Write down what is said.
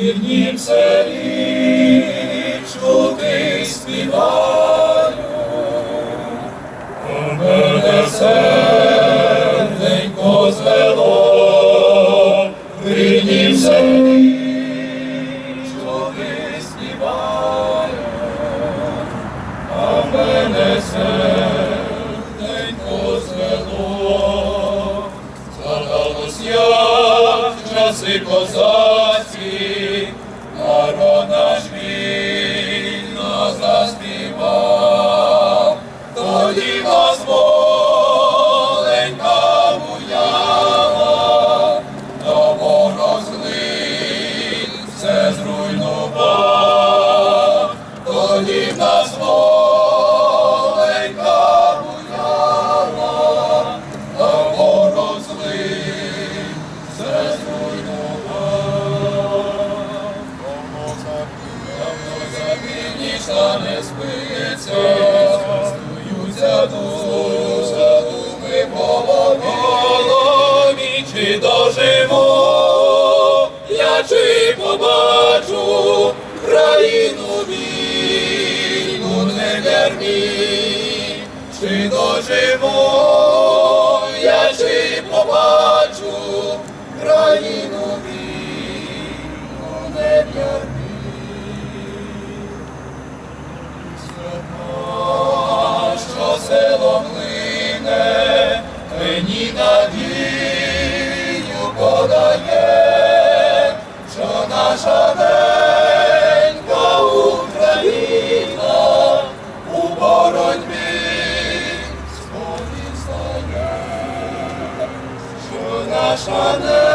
вірні в селі чути співаю, О, козацькі, народ наш вільно запівнічна не спиться, стуються думи голові, чи доживо, я чи побачу країну вільну не вірні, чи доживу, подає, що наша ненька Україна у боротьбі сповідь стає, що наша ненька